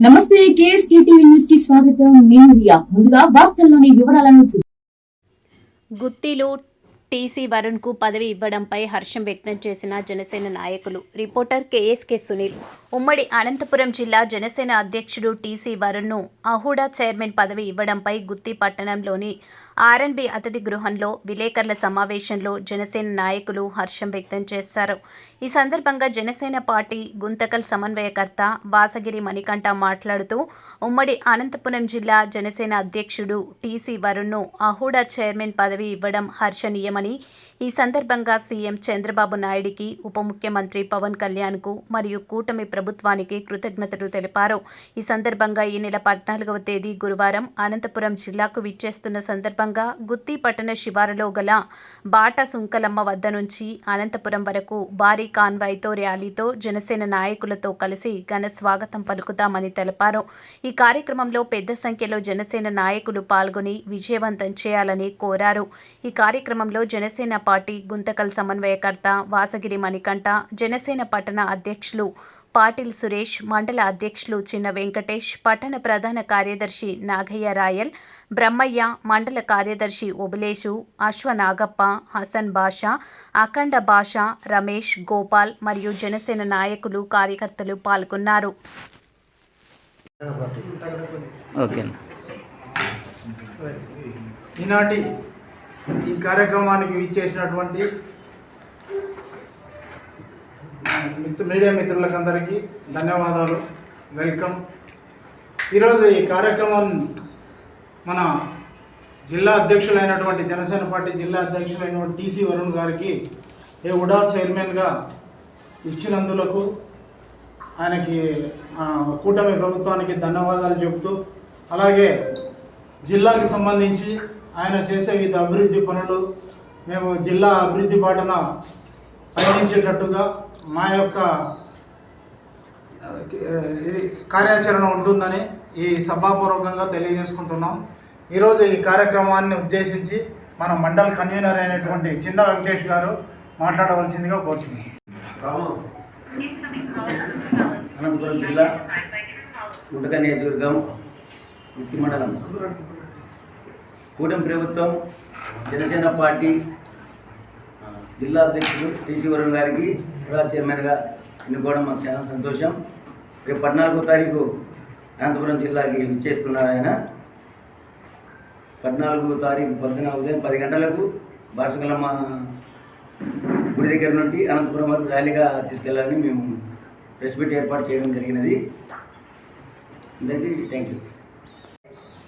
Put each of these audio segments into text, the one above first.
నమస్తే KSK TV న్యూస్కి స్వాగతం. నేను రియా. ముందుగా వార్తల్లోని వివరాలను గుత్తిలో టీసీ వరుణ్కు పదవి ఇవ్వడంపై హర్షం వ్యక్తం చేసిన జనసేన నాయకులు. Reporter KSK Sunil. ఉమ్మడి అనంతపురం జిల్లా జనసేన అధ్యక్షుడు టీసీ వరుణ్ను అహూడా చైర్మన్ పదవి ఇవ్వడంపై గుత్తి పట్టణంలోని ఆర్ఎన్బి అతిథి గృహంలో విలేకరుల సమావేశంలో జనసేన నాయకులు హర్షం వ్యక్తం చేశారు. ఈ సందర్భంగా జనసేన పార్టీ గుంతకల్ సమన్వయకర్త వాసగిరి మణికంఠ మాట్లాడుతూ ఉమ్మడి అనంతపురం జిల్లా జనసేన అధ్యక్షుడు టీసీ వరుణ్ను అహూడా చైర్మన్ పదవి ఇవ్వడం హర్షణీయమని ఈ సందర్భంగా సీఎం చంద్రబాబు నాయుడికి ఉప ముఖ్యమంత్రి పవన్ కళ్యాణ్కు మరియు కూటమి ప్రభుత్వానికి కృతజ్ఞతలు తెలిపారు. ఈ సందర్భంగా ఈ నెల పద్నాలుగవ తేదీ గురువారం అనంతపురం జిల్లాకు విచ్చేస్తున్న సందర్భంగా గుత్తి పట్టణ శివారులో గల బాట సుంకలమ్మ వద్ద నుంచి అనంతపురం వరకు భారీ కాన్వాయ్తో ర్యాలీతో జనసేన నాయకులతో కలిసి ఘన స్వాగతం పలుకుతామని తెలిపారు. ఈ కార్యక్రమంలో పెద్ద సంఖ్యలో జనసేన నాయకులు పాల్గొని విజయవంతం చేయాలని కోరారు. ఈ కార్యక్రమంలో జనసేన పార్టీ గుంతకల్ సమన్వయకర్త వాసగిరి మణికంఠ జనసేన పట్టణ అధ్యక్షులు పాటిల్ సురేష్ మండల అధ్యక్షులు చిన్న వెంకటేష్ పట్టణ ప్రధాన కార్యదర్శి నాగయ్య రాయల్ బ్రహ్మయ్య మండల కార్యదర్శి ఒబులేషు అశ్వనాగప్ప హసన్ బాషా అఖండ భాష రమేష్ గోపాల్ మరియు జనసేన నాయకులు కార్యకర్తలు పాల్గొన్నారు. ఓకే. ఈనాటి ఈ కార్యక్రమానికి విచ్చేసినటువంటి మిత్ర మీడియా మిత్రులకందరికీ ధన్యవాదాలు. వెల్కమ్. ఈరోజు ఈ కార్యక్రమం మన జిల్లా అధ్యక్షులైనటువంటి జనసేన పార్టీ జిల్లా అధ్యక్షులైనటువంటి టీసీ వరుణ్ గారికి ఏ ఉడా చైర్మన్గా ఇచ్చినందులకు ఆయనకి కూటమి ప్రభుత్వానికి ధన్యవాదాలు చెబుతూ అలాగే జిల్లాకి సంబంధించి ఆయన చేసే వివిధ అభివృద్ధి పనులు మేము జిల్లా అభివృద్ధి బాటన పయనించేటట్టుగా మా యొక్క ఇది కార్యాచరణ ఉంటుందని ఈ సభాపూర్వకంగా తెలియజేసుకుంటున్నాం. ఈరోజు ఈ కార్యక్రమాన్ని ఉద్దేశించి మన మండల్ కన్వీనర్ అయినటువంటి చిన్న వెంకటేష్ గారు మాట్లాడవలసిందిగా కోరుచున్నాం. అనంతపురం జిల్లా గుంటక నియోజకవర్గం ఉత్తి మండలం. కూటమి ప్రభుత్వం జనసేన పార్టీ జిల్లా అధ్యక్షుడు టీసీ వరుణ్ గారికి కూడా చైర్మన్గా ఎన్నుకోవడం మాకు చాలా సంతోషం. రేపు పద్నాలుగో తారీఖు అనంతపురం జిల్లాకి విచ్చేస్తున్నారు ఆయన. పద్నాలుగో తారీఖు పొద్దున ఉదయం పది గంటలకు బార్సకలమ్మ గుడి దగ్గర నుండి అనంతపురం వరకు ర్యాలీగా తీసుకెళ్ళాలని మేము ప్రెస్ మీట్ ఏర్పాటు చేయడం జరిగినది. అందరికీ థ్యాంక్ యూ.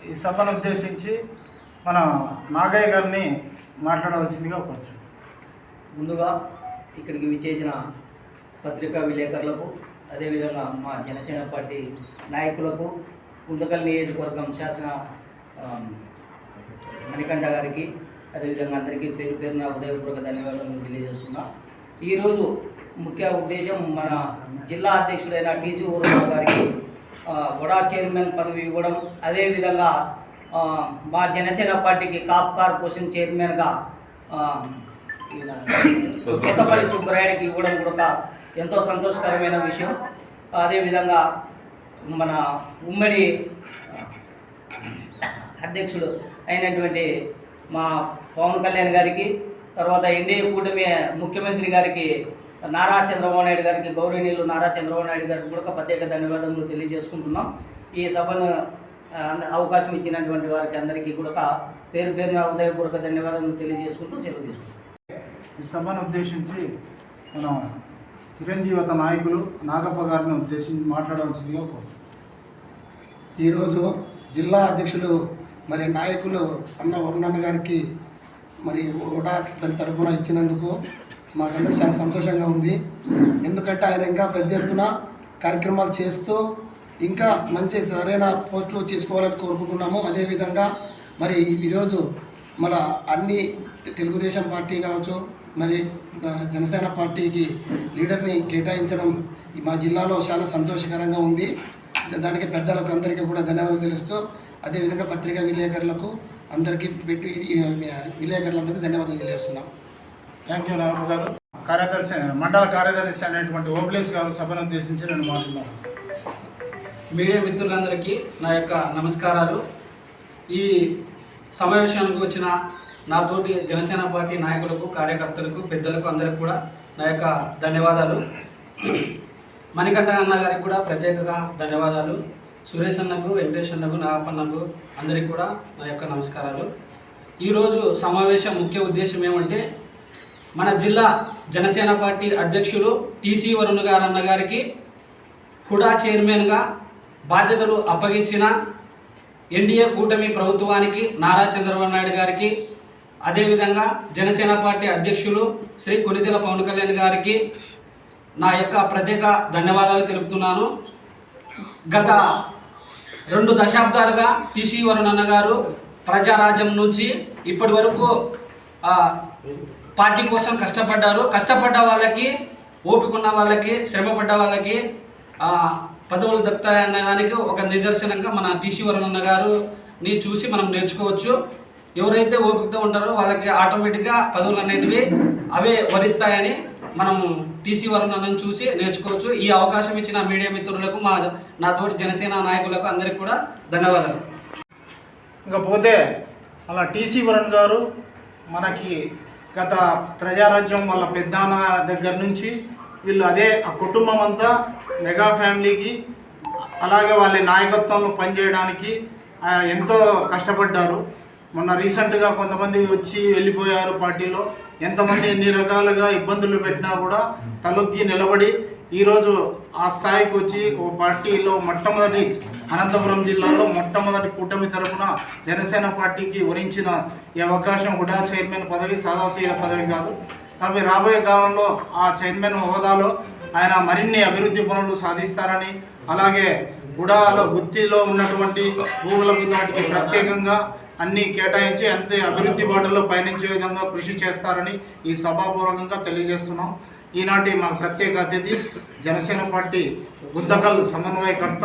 ఈ సభను ఉద్దేశించి మన నాగయ్య గారిని మాట్లాడవలసిందిగా కోరుచు ముందుగా ఇక్కడికి విచ్చేసిన పత్రికా విలేకరులకు అదేవిధంగా మా జనసేన పార్టీ నాయకులకు గుంతకల్ నియోజకవర్గం శాసన మణికంఠ గారికి అదేవిధంగా అందరికీ పేరు పేరున ఉదయపూర్వక ధన్యవాదాలు తెలియజేస్తున్నా. ఈరోజు ముఖ్య ఉద్దేశం మన జిల్లా అధ్యక్షుడైన టీసీ ఊరరావు గారికి ఆ, వడా చైర్మన్ పదవి ఇవ్వడం. అదేవిధంగా మా జనసేన పార్టీకి కాప్ కార్పొరేషన్ చైర్మన్గా కొత్తపల్లి సుబ్బరాయుడికి ఇవ్వడం కూడా ఎంతో సంతోషకరమైన విషయం. అదేవిధంగా మన ఉమ్మడి అధ్యక్షుడు అయినటువంటి మా పవన్ కళ్యాణ్ గారికి తర్వాత ఎన్డీఏ కూటమి ముఖ్యమంత్రి గారికి నారా చంద్రబాబు నాయుడు గారికి గౌరవనీయులు నారా చంద్రబాబు నాయుడు గారికి కూడా ప్రత్యేక ధన్యవాదములు తెలియజేసుకుంటున్నాం. ఈ సభను అవకాశం ఇచ్చినటువంటి వారికి అందరికీ కూడా పేరు పేరున ఉదయపూర్వక ధన్యవాదములు తెలియజేసుకుంటూ సెలవు తీసుకుంటాం ఈ సభను ఉద్దేశించి మనం చిరంజీవత నాయకులు నాగప్ప గారిని ఉద్దేశించి మాట్లాడవలసిందిగా కోరుతున్నాం. ఈరోజు జిల్లా అధ్యక్షులు మరి నాయకులు అన్న వరుణన్న గారికి మరి ఓటా దాని తరఫున ఇచ్చినందుకు మాకందరూ చాలా సంతోషంగా ఉంది. ఎందుకంటే ఆయన ఇంకా పెద్ద ఎత్తున కార్యక్రమాలు చేస్తూ ఇంకా మంచి సరైన పోస్టులు చేసుకోవాలని కోరుకుంటున్నాము. అదేవిధంగా మరి ఈరోజు మన అన్ని తెలుగుదేశం పార్టీ కావచ్చు మరి జనసేన పార్టీకి లీడర్ని కేటాయించడం మా జిల్లాలో చాలా సంతోషకరంగా ఉంది. దానికి పెద్దలకు అందరికీ కూడా ధన్యవాదాలు తెలుస్తూ అదేవిధంగా పత్రికా విలేకరులకు అందరికీ పెట్టి విలేకరులందరికీ ధన్యవాదాలు తెలియజేస్తున్నాం. థ్యాంక్ యూ నాగప్ప గారు. కార్యదర్శి మండల కార్యదర్శి అనేటువంటి ఓబ్లేస్ గారు సభను ఉద్దేశించి నేను మాట్లాడుతున్నాను మీడియా మిత్రులందరికీ నా యొక్క నమస్కారాలు. ఈ సమావేశానికి వచ్చిన నాతోటి జనసేన పార్టీ నాయకులకు కార్యకర్తలకు పెద్దలకు అందరికి కూడా నా యొక్క ధన్యవాదాలు. మణికంఠ అన్న గారికి కూడా ప్రత్యేకంగా ధన్యవాదాలు. సురేష్ అన్నకు వెంకటేష్ అన్నకు నాగప్పన్నకు అందరికి కూడా నా యొక్క నమస్కారాలు. ఈరోజు సమావేశం ముఖ్య ఉద్దేశం ఏమంటే మన జిల్లా జనసేన పార్టీ అధ్యక్షులు టీసీ వరుణ్ గారు అన్న గారికి హుడా చైర్మన్గా బాధ్యతలు అప్పగించిన ఎన్డీఏ కూటమి ప్రభుత్వానికి నారా చంద్రబాబు నాయుడు గారికి అదేవిధంగా జనసేన పార్టీ అధ్యక్షులు శ్రీ కొనిదెల పవన్ కళ్యాణ్ గారికి నా యొక్క ప్రత్యేక ధన్యవాదాలు తెలుపుతున్నాను. గత రెండు దశాబ్దాలుగా టీసీ వరుణ్ గారు ప్రజారాజ్యం నుంచి ఇప్పటి వరకు పార్టీ కోసం కష్టపడ్డారు. కష్టపడ్డ వాళ్ళకి ఓపికన్న వాళ్ళకి శ్రమపడ్డ వాళ్ళకి పదవులు దక్కుతాయనే దానికి ఒక నిదర్శనంగా మన టీసీ వరుణ్ గారుని చూసి మనం నేర్చుకోవచ్చు. ఎవరైతే ఓపికతో ఉంటారో వాళ్ళకి ఆటోమేటిక్గా పదవులు అనేటివి అవే వరిస్తాయని మనం టీసీ వరుణ్ చూసి నేర్చుకోవచ్చు. ఈ అవకాశం ఇచ్చిన మీడియా మిత్రులకు మా నా తోటి జనసేన నాయకులకు అందరికీ కూడా ధన్యవాదాలు. ఇకపోతే అలా టీసీ వరుణ్ గారు మనకి గత ప్రజారాజ్యం వాళ్ళ పెద్దాన్న దగ్గర నుంచి వీళ్ళు అదే ఆ కుటుంబం అంతా మెగా ఫ్యామిలీకి అలాగే వాళ్ళ నాయకత్వంలో పనిచేయడానికి ఎంతో కష్టపడ్డారు. మొన్న రీసెంట్గా కొంతమంది వచ్చి వెళ్ళిపోయారు పార్టీలో. ఎంతమంది ఎన్ని రకాలుగా ఇబ్బందులు పెట్టినా కూడా తలొగ్గి నిలబడి ఈరోజు ఆ స్థాయికి వచ్చి ఓ పార్టీలో మొట్టమొదటి అనంతపురం జిల్లాలో మొట్టమొదటి కూటమి తరఫున జనసేన పార్టీకి వరించిన ఈ అవకాశం కూడా చైర్మన్ పదవి సాదాశీల పదవి కాదు. అవి రాబోయే కాలంలో ఆ చైర్మన్ హోదాలో ఆయన మరిన్ని అభివృద్ధి పనులు సాధిస్తారని అలాగే గుడాలో గుత్తిలో ఉన్నటువంటి భూములకు వాటికి ప్రత్యేకంగా అన్ని కేటాయించి అంతే అభివృద్ధి బాటలో పయనించే విధంగా కృషి చేస్తారని ఈ సభాపూర్వకంగా తెలియజేస్తున్నాం. ఈనాటి మా ప్రత్యేక అతిథి జనసేన పార్టీ గుంతకల్ సమన్వయకర్త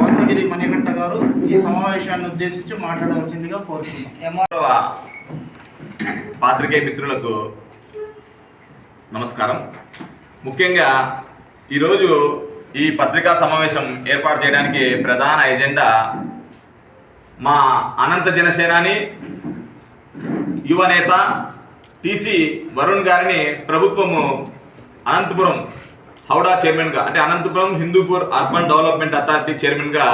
వాసగిరి మణికంఠ గారు ఈ సమావేశాన్ని ఉద్దేశించి మాట్లాడవలసిందిగా కోరుతున్నాం పాత్రికేయ మిత్రులకు నమస్కారం. ముఖ్యంగా ఈరోజు ఈ పత్రికా సమావేశం ఏర్పాటు చేయడానికి ప్రధాన ఎజెండా మా అనంత జనసేనాని యువ నేత టీసీ వరుణ్ గారిని ప్రభుత్వము అనంతపురం హౌడా చైర్మన్గా అంటే Anantapuram Hindupur urban development authority చైర్మన్గా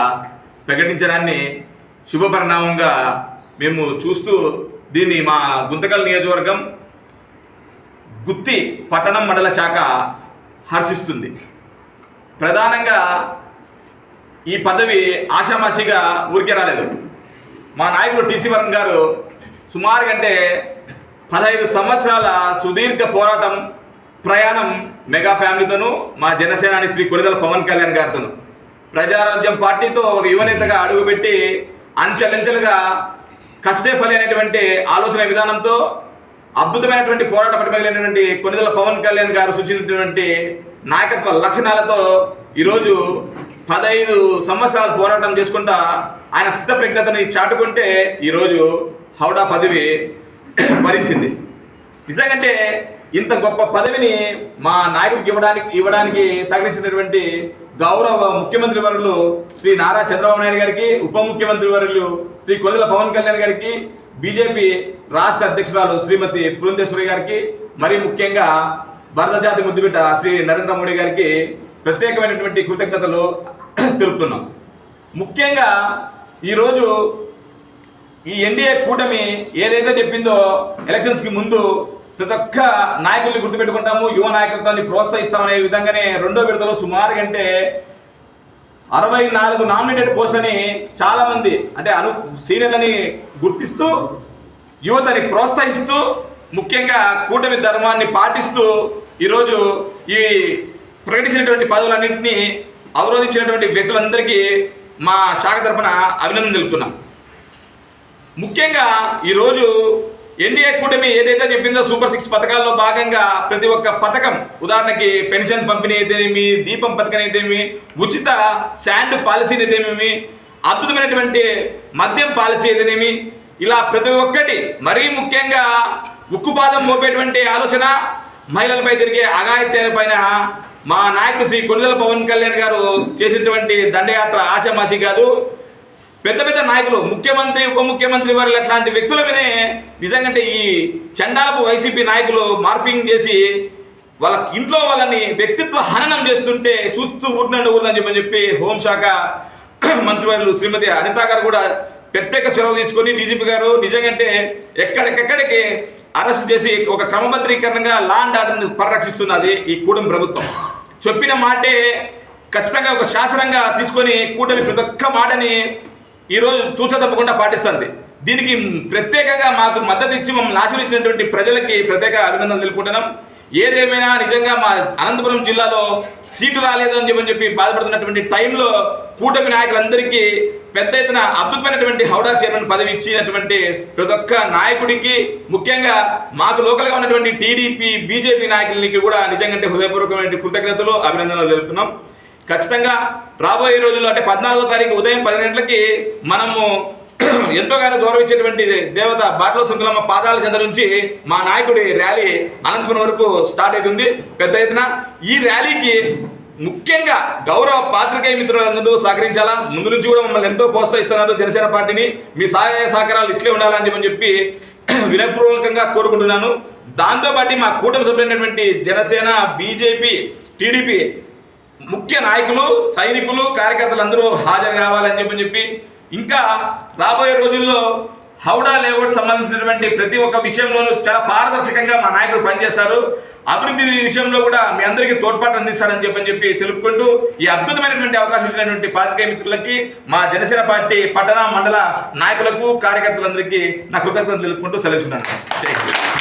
ప్రకటించడాన్ని శుభపరిణామంగా మేము చూస్తూ దీన్ని మా గుంతకల్ నియోజకవర్గం గుత్తి పట్టణం మండల శాఖ హర్షిస్తుంది. ప్రధానంగా ఈ పదవి ఆషామాషిగా ఊరికే రాలేదు. మా నాయకుడు టీసీ వరుణ్ గారు సుమారు కంటే పదహైదు సంవత్సరాల సుదీర్ఘ పోరాటం ప్రయాణం మెగా ఫ్యామిలీతోను మా జనసేనాని శ్రీ కొనిదల పవన్ కళ్యాణ్ గారితోను. ప్రజారాజ్యం పార్టీతో ఒక యువనేతగా అడుగుపెట్టి అంచెలంచెలుగా కష్టే ఫలి అనేటువంటి ఆలోచన విధానంతో అద్భుతమైనటువంటి పోరాట పట్టుదలైనటువంటి కొనిదల పవన్ కళ్యాణ్ గారు సూచించినటువంటి నాయకత్వ లక్షణాలతో ఈరోజు పదహైదు సంవత్సరాలు పోరాటం చేసుకుంటా ఆయన స్థితప్రజ్ఞతని చాటుకుంటే ఈరోజు హౌడా పదవి భరించింది. నిజంగంటే ఇంత గొప్ప పదవిని మా నాయకుడికి ఇవ్వడానికి ఇవ్వడానికి సహకరించినటువంటి గౌరవ ముఖ్యమంత్రి వర్యులు శ్రీ నారా చంద్రబాబు నాయుడు గారికి ఉప ముఖ్యమంత్రి వర్యులు శ్రీ కొనిదల పవన్ కళ్యాణ్ గారికి బీజేపీ రాష్ట్ర అధ్యక్షురాలు శ్రీమతి పురంధేశ్వరి గారికి మరి ముఖ్యంగా భారత జాతి ముద్దుబిడ్డ శ్రీ నరేంద్ర మోడీ గారికి ప్రత్యేకమైనటువంటి కృతజ్ఞతలు తెలుపుతున్నాం. ముఖ్యంగా ఈరోజు ఈ ఎన్డీఏ కూటమి ఏదైతే చెప్పిందో ఎలక్షన్స్కి ముందు ప్రతి ఒక్క నాయకుల్ని గుర్తుపెట్టుకుంటాము యువ నాయకత్వాన్ని ప్రోత్సహిస్తామనే విధంగానే రెండో విడతలో సుమారు అంటే అరవై నాలుగు నామినేటెడ్ పోస్టులని చాలామంది అంటే అను సీనియర్లని గుర్తిస్తూ యువతని ప్రోత్సహిస్తూ ముఖ్యంగా కూటమి ధర్మాన్ని పాటిస్తూ ఈరోజు ఈ ప్రకటించినటువంటి పదవులన్నింటినీ అవరోధించినటువంటి వ్యక్తులందరికీ మా శాఖ తరపున అభినందన తెలుపుతున్నాం. ముఖ్యంగా ఈరోజు ఎన్డీఏ కూటమి ఏదైతే చెప్పిందో సూపర్ సిక్స్ పథకాల్లో భాగంగా ప్రతి ఒక్క పథకం ఉదాహరణకి పెన్షన్ పంపిణీ అయితేనేమి దీపం పథకం అయితేమి ఉచిత శాండ్ పాలసీ అయితేనేమి అద్భుతమైనటువంటి మద్యం పాలసీ అయితేనేమి ఇలా ప్రతి ఒక్కటి మరీ ముఖ్యంగా ఉక్కుపాదం మోపేటువంటి ఆలోచన మహిళలపై జరిగే అఘాయిత్యాలపైన మా నాయకుడు శ్రీ కొనిదల పవన్ కళ్యాణ్ గారు చేసినటువంటి దండయాత్ర ఆశామాషి కాదు. పెద్ద పెద్ద నాయకులు ముఖ్యమంత్రి ఉప ముఖ్యమంత్రి వారు అట్లాంటి వ్యక్తుల మీదే నిజంగా ఈ చండాలపు వైసీపీ నాయకులు మార్ఫింగ్ చేసి వాళ్ళ ఇంట్లో వాళ్ళని వ్యక్తిత్వ హననం చేస్తుంటే చూస్తూ ఊరినండకూడదని చెప్పని చెప్పి హోంశాఖ మంత్రివర్యులు శ్రీమతి అనిత గారు కూడా ప్రత్యేక చొరవ తీసుకొని డీజీపీ గారు నిజంగంటే ఎక్కడికెక్కడికి అరెస్ట్ చేసి ఒక క్రమబద్ధీకరణంగా లా అండ్ ఆర్డర్ని పరిరక్షిస్తున్నది ఈ కూటమి ప్రభుత్వం. చెప్పిన మాటే ఖచ్చితంగా ఒక శాసనంగా తీసుకొని కూటమి ప్రతి ఒక్క మాటని ఈరోజు తూచ తప్పకుండా పాటిస్తుంది. దీనికి ప్రత్యేకంగా మాకు మద్దతు ఇచ్చి మమ్మల్ని ఆశీర్వదించినటువంటి ప్రజలకి ప్రత్యేక అభినందనలు తెలుపుకుంటున్నాం. ఏదేమైనా నిజంగా మా అనంతపురం జిల్లాలో సీటు రాలేదు అని చెప్పని చెప్పి బాధపడుతున్నటువంటి టైంలో కూటమి నాయకులందరికీ పెద్ద ఎత్తున అద్భుతమైనటువంటి హౌడా చైర్మన్ పదవి ఇచ్చినటువంటి ప్రతి ఒక్క నాయకుడికి ముఖ్యంగా మాకు లోకల్గా ఉన్నటువంటి టీడీపీ బీజేపీ నాయకులకి కూడా నిజంగా హృదయపూర్వకమైన కృతజ్ఞతలు అభినందనలు తెలుపుతున్నాం. ఖచ్చితంగా రాబోయే రోజుల్లో అంటే పద్నాలుగో తారీఖు ఉదయం పది గంటలకి మనము ఎంతోగానో గౌరవించేటువంటి దేవత బాటలో శృంఖలమ్మ పాదాల చెంద నుంచి మా నాయకుడి ర్యాలీ అనంతపురం వరకు స్టార్ట్ అవుతుంది. పెద్ద ఎత్తున ఈ ర్యాలీకి ముఖ్యంగా గౌరవ పాత్రికేయ మిత్రులందరూ సహకరించాలా? ముందు నుంచి కూడా మమ్మల్ని ఎంతో ప్రోత్సహిస్తున్నారు జనసేన పార్టీని. మీ సహాయ సహకారాలు ఇట్లే ఉండాలని చెప్పని చెప్పి వినయపూర్వకంగా కోరుకుంటున్నాను. దాంతోపాటు మా కూటమి సభ్యులైనటువంటి జనసేన బీజేపీ టీడీపీ ముఖ్య నాయకులు సైనికులు కార్యకర్తలు అందరూ హాజరు కావాలని చెప్పని చెప్పి ఇంకా రాబోయే రోజుల్లో హౌడా లేఅవుట్ సంబంధించినటువంటి ప్రతి ఒక్క విషయంలోనూ చాలా పారదర్శకంగా మా నాయకులు పనిచేస్తారు అభివృద్ధి విషయంలో కూడా మీ అందరికీ తోడ్పాటు అందిస్తారని చెప్పని చెప్పి తెలుపుకుంటూ ఈ అద్భుతమైనటువంటి అవకాశం ఇచ్చినటువంటి పాతికేయ మిత్రులకి మా జనసేన పార్టీ పట్టణ మండల నాయకులకు కార్యకర్తలందరికీ నా కృతజ్ఞతలు తెలుపుకుంటూ సెలవుతున్నాను థ్యాంక్ యూ